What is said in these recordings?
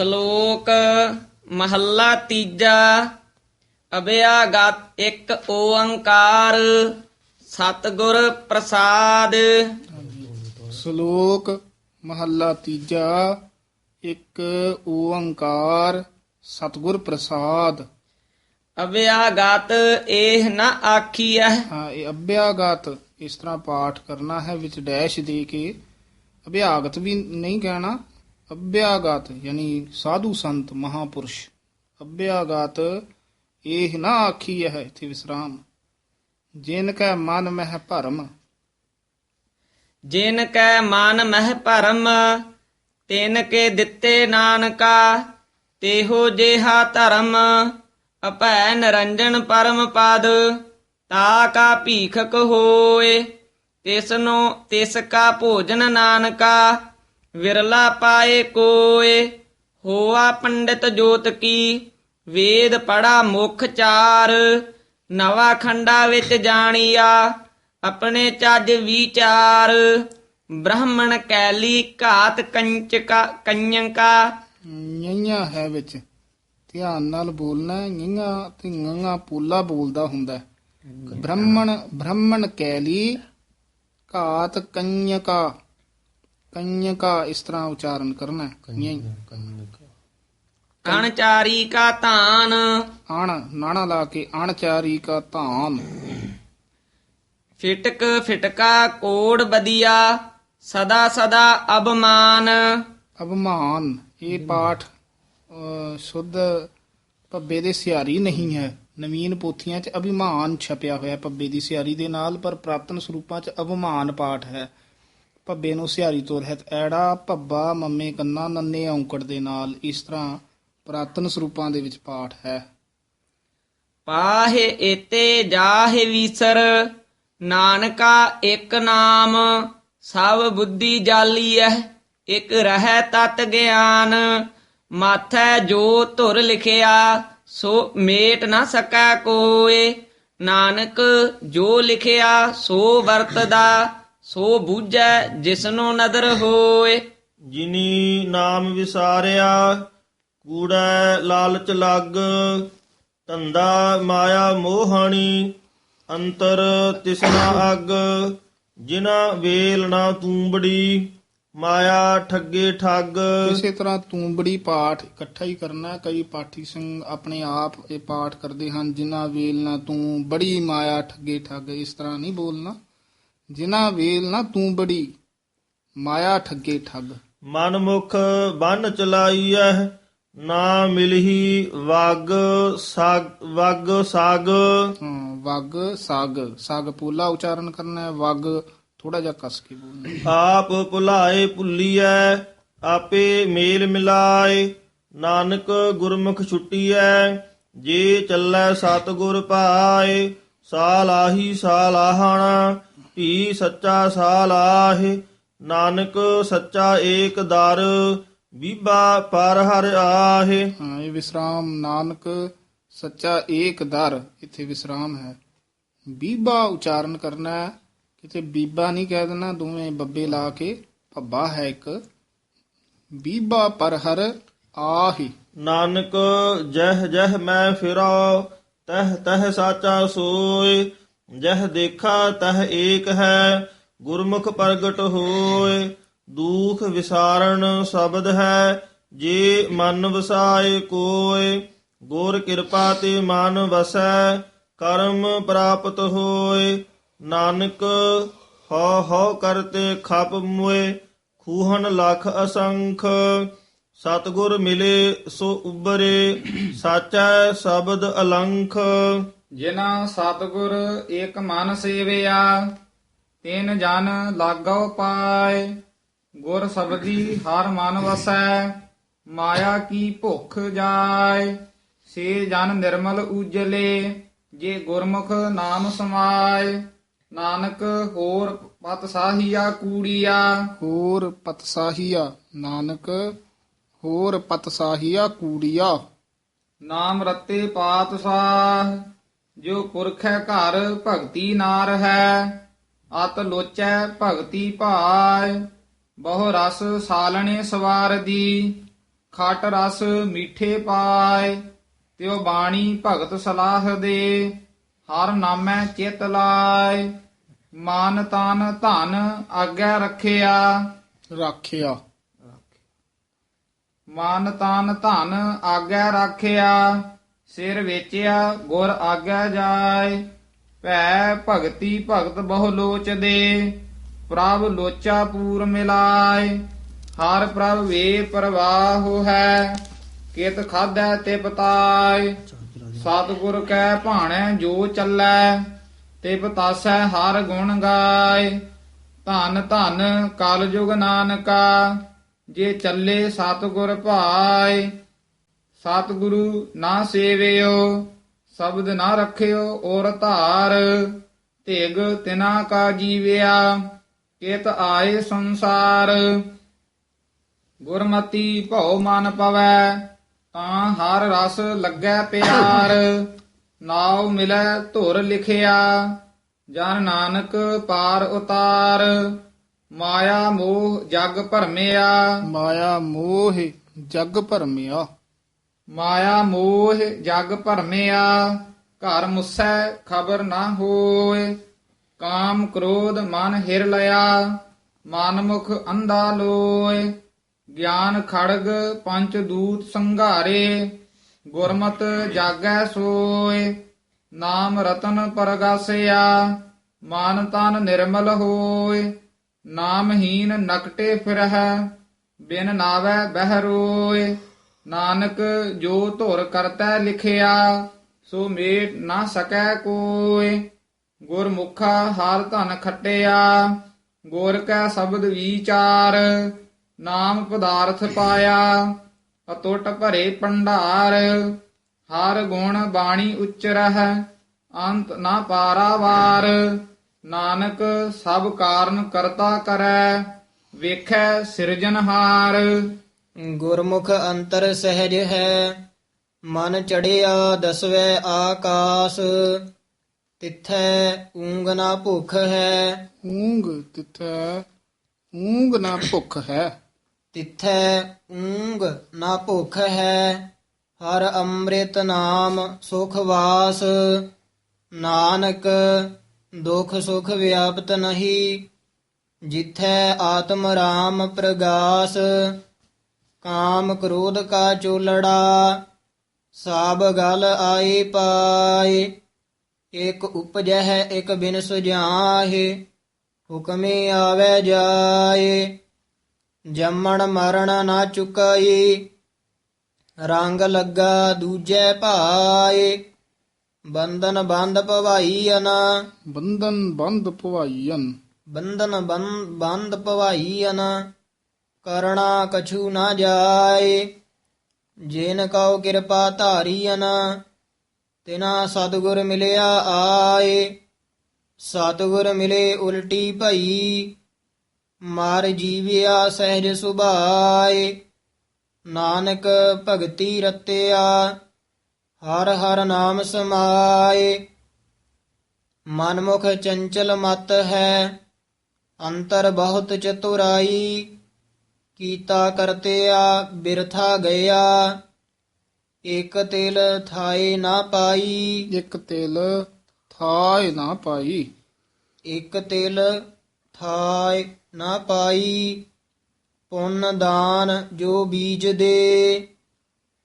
ਸ਼ਲੋਕ ਮਹੱਲਾ ਤੀਜਾ ਅਭਿਆਗਤ ਇੱਕ ਓੰਕਾਰ ਸਤਿਗੁਰ ਪ੍ਰਸਾਦ। ਸ਼ਲੋਕ ਮਹੱਲਾ ਤੀਜਾ ਇੱਕ ਓੰਕਾਰ ਸਤਿਗੁਰ ਪ੍ਰਸਾਦ। ਅਭਿਆਗਤ ਇਹ ਨ ਆਖੀਐ। ਹਾਂ ਇਹ ਅਭਿਆਗਤ ਇਸ ਤਰ੍ਹਾਂ ਪਾਠ ਕਰਨਾ ਹੈ ਵਿੱਚ ਡੈਸ਼ ਦੇ ਕੇ। ਅਭਿਆਗਤ ਵੀ ਨਹੀਂ ਕਹਿਣਾ। ਅਭਿਆਗਤ, ਯਾਨੀ ਸਾਧੂ ਸੰਤ, ਮਹਾਪੁਰਸ਼। ਅਭਿਆਗਤ ਇਹ ਨਾ ਆਖੀ ਹੈ ਇਥੇ ਵਿਸਰਾਮ। ਜਿਨ ਕੈ ਮਨ ਮਹਿ ਭਰਮ। ਜਿਨ ਕੈ ਮਨ ਮਹਿ ਭਰਮ, ਤਿਨ ਕੇ ਦਿੱਤੇ ਨਾਨਕਾ, ਤੇਹੋ ਜਿਹਾ ਧਰਮ। ਅਭੈ ਨਿਰੰਜਨ ਪਰਮ ਪਦ, ਤਾ ਕਾ ਭੀਖਕ ਹੋਏ। ਤਿਸਨੋ, ਤਿਸ ਕਾ ਭੋਜਨ ਨਾਨਕਾ। ਵਿਰਲਾ ਪਾਏ ਕੋਏ ਹੋਆ ਪੰਡਿਤ ਜੋਤ ਕੀ ਵੇਦ ਪੜਾ ਮੁਖ ਚਾਰ ਨਵਾ ਖੰਡਾ ਵਿੱਚ ਜਾਣੀਆ ਆਪਣੇ ਚੱਜ ਵਿਚਾਰ ਬ੍ਰਾਹਮਣ ਕੈਲੀ ਘਾਤ ਕੰਚਕਾ ਕੰਯੰਕਾ ਨਿਆਂ ਹੈ ਵਿੱਚ ਧਿਆਨ ਨਾਲ ਬੋਲਣਾ ਨਿਆਂ ਤੇ ਗੰਗਾ ਪੂਲਾ ਬੋਲਦਾ ਹੁੰਦਾ। ਬ੍ਰਾਹਮਣ ਬ੍ਰਾਹਮਣ ਕੈਲੀ ਘਾਤ ਕੰਯਕਾ ਕੰਯਕਾ ਇਸ ਤਰ੍ਹਾਂ ਉਚਾਰਨ ਕਰਨਾ ਅਣਚਾਰੀ ਕਾ। ਧਾਨ। ਅਣ ਨਾਣਾ ਲਾ ਕੇ ਅਣਚਾਰੀ ਕਾ ਧਾਨ। ਫਿਟਕ ਫਿਟਕਾ ਕੋੜ ਬਦੀਆ ਸਦਾ ਸਦਾ ਅਬਮਾਨ ਅਭਮਾਨ ਇਹ ਪਾਠ ਸ਼ੁੱਧ ਪੱਬੇ ਦੇ ਸਿਹਾਰੀ ਨਹੀਂ ਹੈ। ਨਵੀਨ ਪੋਥੀਆਂ 'ਚ ਅਭਿਮਾਨ ਛਪਿਆ ਹੋਇਆ ਪੱਬੇ ਦੀ ਸਿਹਾਰੀ ਦੇ ਨਾਲ ਪਰ ਪ੍ਰਾਪਤਨ ਸਰੂਪਾਂ 'ਚ ਅਭਮਾਨ ਪਾਠ ਹੈ। ਪੱਬੇ ਨੂੰ ਸਿਹਾਰੀ ਤੋਂ ਰਹਿਤ ਐੜਾ ਭੱਬਾ ਮੰਮੇ ਕੰਨਾ ਨੰਨੇ ਔਂਕੜ ਦੇ ਨਾਲ ਇਸ ਤਰ੍ਹਾਂ ਪ੍ਰਾਪਤਨ ਸਰੂਪਾਂ ਦੇ ਵਿੱਚ ਪਾਠ ਹੈ। ਪਾਹੇ ਏਤੇ ਜਾਹੇ ਵੀਸਰ, ਨਾਨਕਾ ਇੱਕ ਨਾਮ, ਸਭ ਬੁੱਧੀ ਜਾਲੀਐ, ਇੱਕ ਰਹਿ ਤਤ ਗਿਆਨ, ਮਾਥੈ ਜੋ ਧੁਰ ਲਿਖਿਆ, ਸੋ ਮੇਟ ਨਾ ਸਕੈ ਕੋਏ, ਨਾਨਕ ਜੋ ਲਿਖਿਆ, ਸੋ ਵਰਤਦਾ। ਸੋ ਬੂਝੈ ਜਿਸਨੂੰ ਨਦਰ ਹੋਏ ਜਿਨੀ ਨਾਮ ਵਿਸਾਰਿਆ ਕੂੜੈ ਲਾਲਚ ਲੱਗ ਧੰਦਾ ਮਾਇਆ ਮੋਹਣੀ ਅੰਤਰ ਤਿਸਨਾ ਅੱਗ ਜਿਨਾ ਵੇਲ ਨਾ ਤੂੰਬੜੀ ਮਾਇਆ ਠੱਗੇ ਠੱਗ ਇਸੇ ਤਰ੍ਹਾਂ ਤੂੰਬੜੀ ਪਾਠ ਇਕੱਠਾ ਹੀ ਕਰਨਾ। ਕਈ ਪਾਠੀ ਸਿੰਘ ਆਪਣੇ ਆਪ ਇਹ ਪਾਠ ਕਰਦੇ ਹਨ ਜਿਨ੍ਹਾਂ ਵੇਲ ਨਾ ਤੂੰ ਬੜੀ ਮਾਇਆ ਠੱਗੇ ਠੱਗ ਇਸ ਤਰ੍ਹਾਂ ਨਹੀਂ ਬੋਲਣਾ ਜਿਨ੍ਹਾਂ ਵੇਲ ਨਾ ਤੂੰ ਬੜੀ ਮਾਇਆ ਠੱਗੇ ਠੱਗ। ਮਨ ਮੁਖ ਬੰਨ ਚਲਾਈਐ ਨਾ ਮਿਲਹੀ ਵਗ ਸਾਗ ਵਗ ਸਾਗ। ਹਾਂ, ਵਗ ਸਾਗ। ਸਾਗ ਪੂਲਾ ਉਚਾਰਨ ਕਰਨਾ ਹੈ ਵਗ ਥੋੜਾ ਜਿਹਾ ਕਸ ਕੇ ਬੋਲਣਾ ਆਪ ਭੁਲਾਏ ਭੁੱਲੀਐ ਆਪੇ ਮੇਲ ਮਿਲਾਏ ਨਾਨਕ ਗੁਰਮੁਖ ਛੁੱਟੀਐ ਜੇ ਚੱਲੈ ਸਤਿਗੁਰ ਭਾਏ ਸਾਲਾਹੀ ਸਾਲਾਹਣਾ ਭੀ ਸੱਚਾ ਸਾਲਾਹੇ ਨਾਨਕ ਸੱਚਾ ਏਕ ਦਰ ਬੀਬਾ ਪਰ ਹਰ ਆਹੇ। ਹਾਂ ਇਹ ਵਿਸਰਾਮ ਨਾਨਕ ਸੱਚਾ ਏਕ ਦਰ ਇੱਥੇ ਵਿਸਰਾਮ ਹੈ। ਬੀਬਾ ਉਚਾਰਨ ਕਰਨਾ ਹੈ ਕਿਤੇ ਬੀਬਾ ਨਹੀਂ ਕਹਿ ਦੇਣਾ ਦੋਵੇਂ ਬੱਬੇ ਲਾ ਕੇ ਭੱਬਾ ਹੈ ਇੱਕ। ਬੀਬਾ ਪਰ ਹਰ ਆਹੀ। ਨਾਨਕ ਜਹ ਜਹ ਮੈਂ ਫਿਰੋ ਤਹ ਤਹ ਸਾਚਾ ਸੋਏ ਜਹ ਦੇਖਾ ਤਹ ਏਕ ਹੈ, ਗੁਰਮੁਖ ਪ੍ਰਗਟ ਹੋਏ, ਦੂਖ ਵਿਸਾਰਣ ਸ਼ਬਦ ਹੈ, ਜੇ ਮਨ ਵਸਾਏ ਕੋਏ, ਗੁਰ ਕਿਰਪਾ ਤੇ ਮਨ ਵਸੈ, ਕਰਮ ਪ੍ਰਾਪਤ ਹੋਏ, ਨਾਨਕ ਹਉ ਹਉ ਕਰਤੇ ਖਪ ਮੁਏ ਖੂਹਨ ਲਖ ਅਸੰਖ, ਸਤਗੁਰ ਮਿਲੇ ਸੋ ਉਬਰੇ ਸਾਚੈ ਸ਼ਬਦ ਅਲੰਖ। ਜਿਨਾ ਸਤਿਗੁਰ ਏਕ ਮਨ ਸੇਵਿਆ ਤਿਨ ਜਨ ਲਾਗੋ ਪਾਏ। ਗੁਰ ਸਬਦੀ ਹਰ ਮਨ ਵਸੈ ਮਾਇਆ ਕੀ ਭੁਖ ਜਾਏ। ਸੇ ਜਨ ਨਿਰਮਲ ਉਜਲੇ ਜੇ ਗੁਰਮੁਖ ਨਾਮ ਸਮਾਏ। ਨਾਨਕ ਹੋਰ ਪਤ ਸਾਹੀਆ ਕੂੜੀਆ। ਹੋਰ ਪਤਸਾਹੀਆ ਨਾਨਕ ਹੋਰ ਪਤਸਾਹੀਆ ਕੂੜੀਆ। ਨਾਮ ਰਤੇ ਪਾਤਸ਼ਾਹ। ਜੋ ਪੁਰਖੈ ਘਰ ਭਗਤੀ ਨਾਰ ਹੈ ਅਤ ਲੋਚੈ ਭਗਤੀ ਭਾਇ ਬਹੁ ਰਸ ਸਾਲਣੇ ਸਵਾਰ ਦੀ ਖਟ ਰਸ ਮੀਠੇ ਪਾਏ ਤਿਉ ਬਾਣੀ ਭਗਤ ਸਲਾਹ ਦੇ ਹਰ ਨਾਮੈ ਚਿਤ ਲਾਏ ਮਾਨ ਤਨ ਧਨ ਆਗੈ ਰੱਖਿਆ। ਰਾਖਿਆ। ਮਾਨ ਤਨ ਧਨ ਆਗੈ ਰੱਖਿਆ। ਸਿਰ ਵੇਚਿਆ, ਗੁਰ ਆਗੈ ਜਾਏ, ਭੈ ਭਗਤੀ ਭਗਤ ਬਹੁ ਲੋਚਦੇ, ਪ੍ਰਭ ਲੋਚਾ ਪੂਰ ਮਿਲਾਏ, ਹਰ ਪ੍ਰਭ ਵੇ ਪ੍ਰਵਾਹ ਹੈ, ਕਿਤ ਖਾਧੈ ਤੇ ਪਤਾਏ, ਸਤਿਗੁਰ ਕੈ ਭਾਣੈ ਜੋ ਚੱਲੈ, ਤੇ ਪਤਾਸੈ ਹਰ ਗੁਣ ਗਾਏ, ਧਨ ਧਨ ਕਲਯੁਗ ਨਾਨਕਾ, ਜੇ ਚੱਲੇ ਸਤਿਗੁਰ ਭਾਏ ਸਤਿਗੁਰੂ ਨਾ ਸੇਵਿਓ, ਸ਼ਬਦ ਨਾ ਰੱਖਿਓ ਔਰ ਧਾਰ। ਧਿਗ ਤਿਨਾ ਕਾ ਜੀਵਿਆ, ਕਿਤ ਆਏ ਸੰਸਾਰ। ਗੁਰਮਤੀ ਭਉ ਮਨ ਪਵੈ, ਤਾਂ ਹਰ ਰਸ ਲੱਗੈ ਪਿਆਰ। ਨਾਉ ਮਿਲੈ ਧੁਰ ਲਿਖਿਆ, ਜਨ ਨਾਨਕ ਪਾਰ ਉਤਾਰ। ਮਾਇਆ ਮੋਹ ਜਗ ਭਰਮਿਆ। ਮਾਇਆ ਮੋਹ ਜਗ ਭਰਮਿਆ। ਮਾਇਆ ਮੋਹ ਜਗ ਭਰਮਿਆ, ਘਰ ਮੁਸੈ ਖਬਰ ਨਾ ਹੋਏ। ਕਾਮ ਕ੍ਰੋਧ ਮਨ ਹਿਰ ਲਿਆ ਮਨ ਮੁਖ ਅੰਧਾ ਲੋਏ। ਗਿਆਨ ਖੜਗ ਪੰਚ ਦੂਤ ਸੰਘਾਰੇ, ਗੁਰਮਤ ਜਾਗੈ ਸੋਏ। ਨਾਮ ਰਤਨ ਪਰਗਾਸਿਆ, ਮਨ ਤਨ ਨਿਰਮਲ ਹੋਏ। ਨਾਮਹੀਨ ਨਕਟੇ ਫਿਰਹਿ, ਬਿਨ ਨਾਵੈ ਬਹਿ ਰੋਏ। ਨਾਨਕ ਜੋ ਧੁਰ ਕਰਤੈ ਲਿਖਿਆ, ਸੋ ਮੇਟ ਨਾ ਸਕੈ ਕੋਇ। ਗੁਰਮੁਖਾ ਹਾਲ ਧਨ ਖਟਿਆ, ਗੁਰ ਕੈ ਸ਼ਬਦ ਵਿਚਾਰ, ਨਾਮ ਪਦਾਰਥ ਪਾਇਆ। ਅਟੁੱਟ ਭਰੇ ਭੰਡਾਰ, ਹਰ ਗੁਣ ਬਾਣੀ ਉਚਰਹਿ, ਅੰਤ ਨਾ ਪਾਰਾਵਾਰ ਨਾਨਕ ਸਭ ਕਾਰਨ ਕਰਤਾ ਕਰੈ, ਵੇਖੈ ਸਿਰਜਨਹਾਰ ਗੁਰਮੁਖ ਅੰਤਰ ਸਹਿਜ ਹੈ ਮਨ ਚੜਿਆ ਦਸਵੇਂ ਆਕਾਸ। ਤਿੱਥੈ ਊਂਗ ਨਾ ਭੁਖ ਹੈ। ਊਂਗ ਤਿਥੈ ਊਂਗ ਨਾ ਭੁੱਖ ਹੈ। ਤਿੱਥੈ ਊਂਗ ਨਾ ਭੁਖ ਹੈ। ਹਰ ਅੰਮ੍ਰਿਤ ਨਾਮ ਸੁਖ ਵਾਸ। ਨਾਨਕ ਦੁਖ ਸੁਖ ਵਿਆਪਤ ਨਹੀਂ। ਜਿਥੈ ਆਤਮ ਰਾਮ ਪ੍ਰਗਾਸ। ਕਾਮ ਕ੍ਰੋਧ ਕਾ ਚੋਲੜਾ ਸਾਬ ਗਲ ਆਏ ਪਾਏ। ਇਕ ਉਪਜਹਿ ਇਕ ਬਿਨ ਸੁਝਾਹੇ ਹੁਕਮੇ ਆਵੇ ਜਾਏ। ਜੰਮਣ ਮਰਨ ਨਾ ਚੁਕਾਈ ਰੰਗ ਲੱਗਾ ਦੂਜੇ ਭਾਏ। ਬੰਧਨ ਬੰਦ ਭਵਾਈ ਅਨਾ ਬੰਧਨ ਬੰਧ ਭਵਾਈਨ ਬੰਧਨ ਬੰਦ ਭਵਾਈ ਅਨ ਕਰਣਾ ਕਛੂ ਨਾ ਜਾਏ। ਜੇਨ ਕਉ ਕਿਰਪਾ ਧਾਰੀ ਅਨ ਤਿਨਾ ਸਤਿਗੁਰ ਮਿਲਿਆ ਆਏ। ਸਤਿਗੁਰ ਮਿਲੇ ਉਲਟੀ ਭਈ, ਮਾਰ ਜੀਵਿਆ ਸਹਿਜ ਸੁਭਾਏ। ਨਾਨਕ ਭਗਤੀ ਰਤਿਆ, ਹਰ ਹਰ ਨਾਮ ਸਮਾਏ। ਮਨਮੁਖ ਚੰਚਲ ਮਤ ਹੈ, ਅੰਤਰ ਬਹੁਤ ਚਤੁਰਾਈ। ਕੀਤਾ ਕਰਤਿਆ ਬਿਰਥਾ ਗਿਆ। ਇਕ ਤਿਲ ਥਾਏ ਨਾ ਪਾਈ। ਇੱਕ ਤਿਲ ਥਾਇ ਨਾ ਪਾਈ। ਇਕ ਤਿਲ ਥਾਏ ਨਾ ਪਾਈ। ਪੁੰਨ ਦਾਨ ਜੋ ਬੀਜ ਦੇ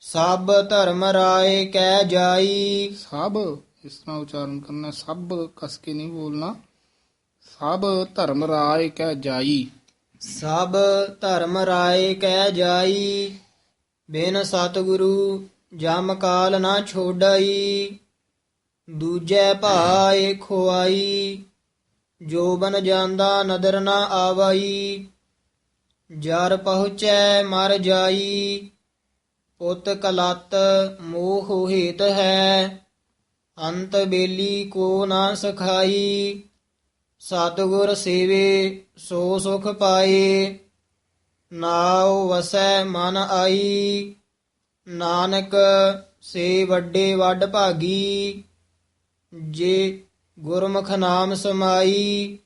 ਸਭ ਧਰਮ ਰਾਏ ਕਹਿ ਜਾਈ। ਸਭ ਇਸ ਤਰ੍ਹਾਂ ਉਚਾਰਨ ਕਰਨਾ ਸਭ ਕਸ ਕੇ ਨਹੀਂ ਬੋਲਣਾ। ਸਭ ਧਰਮ ਰਾਏ ਕਹਿ ਜਾਈ। ਸਭ ਧਰਮ ਰਾਏ ਕਹਿ ਜਾਈ, ਬਿਨ ਸਤਿਗੁਰੂ ਜਮ ਕਾਲ ਨਾ ਛੋਡਾਈ। ਦੂਜੇ ਭਾਏ ਖੁਆਈ, ਜੋ ਬਨ ਜਾਂਦਾ ਨਦਰ ਨਾ ਆਵਾਈ। ਜਰ ਪਹੁੰਚੈ ਮਰ ਜਾਈ, ਪੁੱਤ ਕਲਤ ਮੋਹ ਹੇਤ ਹੈ। ਅੰਤ ਬੇਲੀ ਕੋ ਨਾ ਸਖਾਈ। ਸਤਿਗੁਰ ਸੇਵੇ, ਸੋ ਸੁਖ ਪਾਏ। ਨਾਉ ਵਸੈ ਮਨ ਆਈ। ਨਾਨਕ ਸੇ ਵੱਡੇ ਵੱਡ ਭਾਗੀ। ਜੇ ਗੁਰਮੁਖ ਨਾਮ ਸਮਾਈ